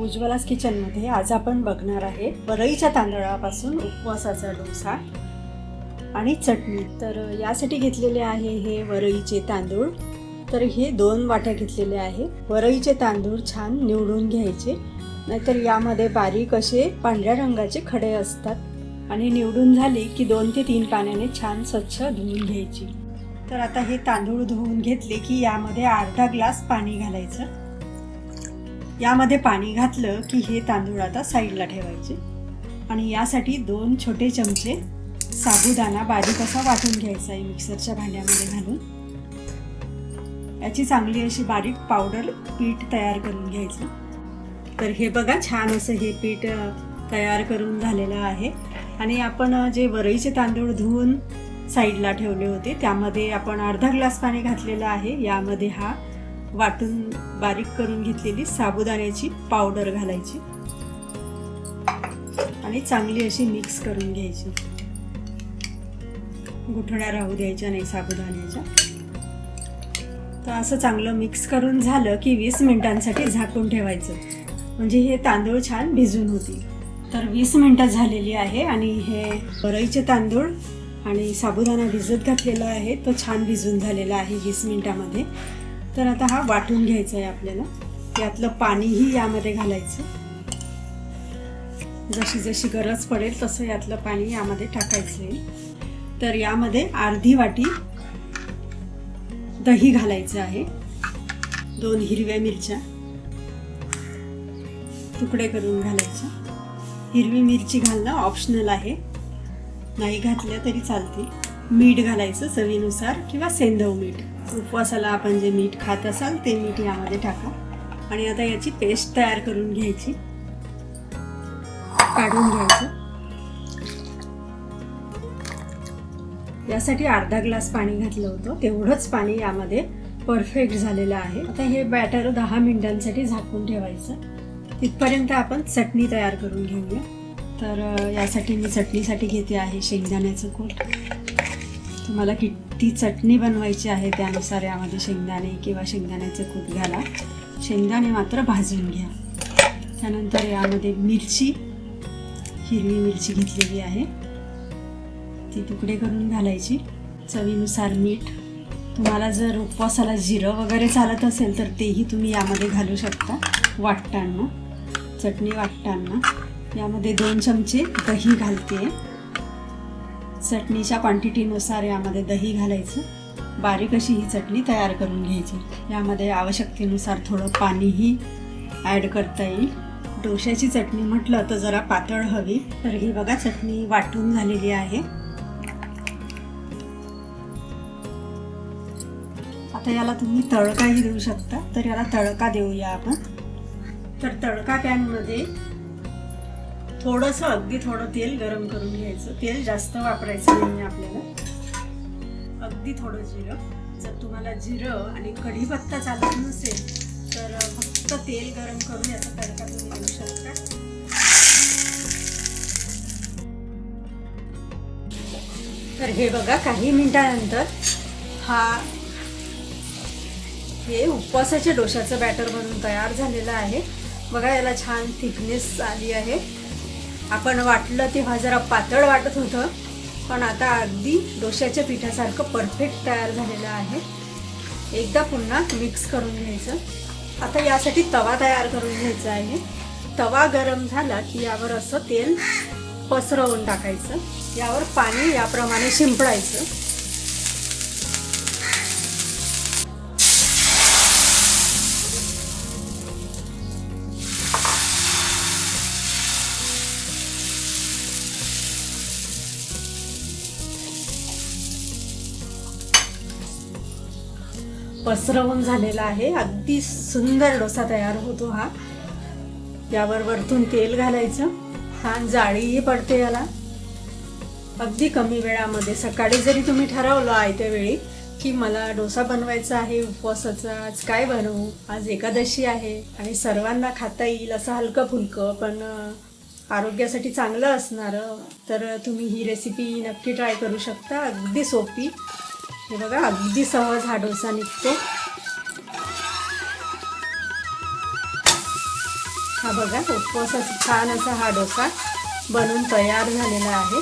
उज्ज्वलास किचनमध्ये आज आपण बघणार आहे वरईच्या तांदळापासून उपवासाचा डोसा आणि चटणी. तर यासाठी घेतलेले आहे हे वरईचे तांदूळ. तर हे दोन वाट्या घेतलेले आहे. वरईचे तांदूळ छान निवडून घ्यायचे. नाहीतर यामध्ये बारीक असे पांढऱ्या रंगाचे खडे असतात आणि निवडून झाली की दोन ते तीन पाण्याने छान स्वच्छ धुवून घ्यायची. तर आता हे तांदूळ धुवून घेतले की यामध्ये अर्धा ग्लास पाणी घालायचं. यामध्ये पाणी घातलं की हे तांदूळ आता साईडला ठेवायचे. आणि यासाठी दोन छोटे चमचे साबुदाणा बारीक असा वाटून घ्यायचा आहे मिक्सरच्या भांड्यामध्ये घालून. याची चांगली अशी बारीक पावडर पीठ तयार करून घ्यायचं. तर हे बघा छान असं हे पीठ तयार करून झालेलं आहे. आणि आपण जे वरईचे तांदूळ धुवून साईडला ठेवले होते त्यामध्ये आपण अर्धा ग्लास पाणी घातलेलं आहे. यामध्ये हा वाटून बारीक करून घेतलेली साबुदाण्याची पावडर घालायची. आणि चांगली अशी मिक्स करून घ्यायची. गुठण्या राहू द्यायच्या नाही साबुदाण्याच्या. तर असं चांगलं मिक्स करून झालं की वीस मिनिटांसाठी झाकून ठेवायचं. म्हणजे हे तांदूळ छान भिजून होतील तर वीस मिनटं झालेली आहे आणि हे वरईचे तांदूळ आणि साबुदाणा भिजत घातलेला आहे. तो छान भिजून झालेला आहे वीस मिनटामध्ये. तर आता हा वाटून घ्यायचा आहे आपल्याला. यातलं पाणीही यामध्ये घालायचं. जशी जशी गरज पडेल तसं यातलं पाणी यामध्ये टाकायचं आहे. तर यामध्ये अर्धी वाटी दही घालायचं आहे. दोन हिरव्या मिरच्या तुकडे करून घालायच्या. हिरवी मिरची घालणं ऑप्शनल आहे. नाही घातल्या तरी चालते. मीठ घालायचं चवीनुसार किंवा सेंधव मीठ. उपवासाला आपण जे मीठ खात असाल ते मीठ यामध्ये टाका. आणि आता याची पेस्ट तयार करून घ्यायची. काढून घ्यायचं. यासाठी अर्धा ग्लास पाणी घातलं होतं. तेवढंच पाणी यामध्ये परफेक्ट झालेलं आहे. आता हे बॅटर दहा मिनिटांसाठी झाकून ठेवायचं. तिथपर्यंत आपण चटणी तयार करून घेऊया. तर यासाठी मी चटणीसाठी घेते आहे शेंगदाण्याचं कूट तुम्हाला किती चटणी बनवायची आहे त्यानुसार यामध्ये शेंगदाणे किंवा शेंगदाण्याचं कूट घाला. शेंगदाणे मात्र भाजून घ्या. त्यानंतर यामध्ये मिरची हिरवी मिरची घेतलेली आहे. ती तुकडे करून घालायची. चवीनुसार मीठ. तुम्हाला जर उपवासाला जिरं वगैरे चालत असेल तर तेही तुम्ही यामध्ये घालू शकता. वाटताना. चटणी वाटताना. यामध्ये दोन चमचे दही घालते. चटणीच्या क्वांटिटीनुसार यामध्ये दही घालायचं. बारीक अशी ही चटणी तयार करून घ्यायची. यामध्ये आवश्यकतेनुसार थोडं पाणीही ॲड करता येईल. डोश्याची चटणी म्हटलं तर जरा पातळ हवी. तर ही बघा चटणी वाटून झालेली आहे. आता याला तुम्ही तडकाही देऊ शकता. तर याला तडका देऊया आपण. तर तडका पॅनमध्ये थोडंसं अगदी थोडं तेल गरम करून घ्यायचं. तेल जास्त वापरायचं नाही आपल्याला. अगदी थोडं जिरं. जर तुम्हाला जिरं आणि कढीपत्ता चालत नसेल तर फक्त तेल गरम करून याचा तडका तुम्ही घेऊ शकता. तर हे बघा काही मिनिटानंतर हा हे उपवासाच्या डोशाचं बॅटर बनून तयार झालेलं आहे. बघा याला छान थिकनेस आली आहे. आपण वाटलं तेव्हा जरा पातळ वाटत होतं पण आता अगदी डोश्याच्या पिठासारखं परफेक्ट तयार झालेलं आहे. एकदा पुन्हा मिक्स करून घ्यायचं. आता यासाठी तवा तयार करून घ्यायचा आहे. तवा गरम झाला की यावर असं तेल पसरवून टाकायचं. यावर पाणी याप्रमाणे शिंपडायचं. पसरवून झालेला आहे. अगदी सुंदर डोसा तयार होतो हा. यावर वरतून तेल घालायचं. छान जाळीही पडते याला. अगदी कमी वेळामध्ये सकाळी जरी तुम्ही ठरवलं आयत्या वेळी की मला डोसा बनवायचा आहे उपवासाचा आज काय बनवू? आज एकादशी आहे आणि सर्वांना खाता येईल असं हलकं फुलकं पण आरोग्यासाठी चांगलं असणारं तर तुम्ही ही रेसिपी नक्की ट्राय करू शकता. अगदी सोपी. हे बघा अगदी सहज हा डोसा निघतो. हा बघा उपवासाचा छान असा हा डोसा बनून तयार झालेला आहे.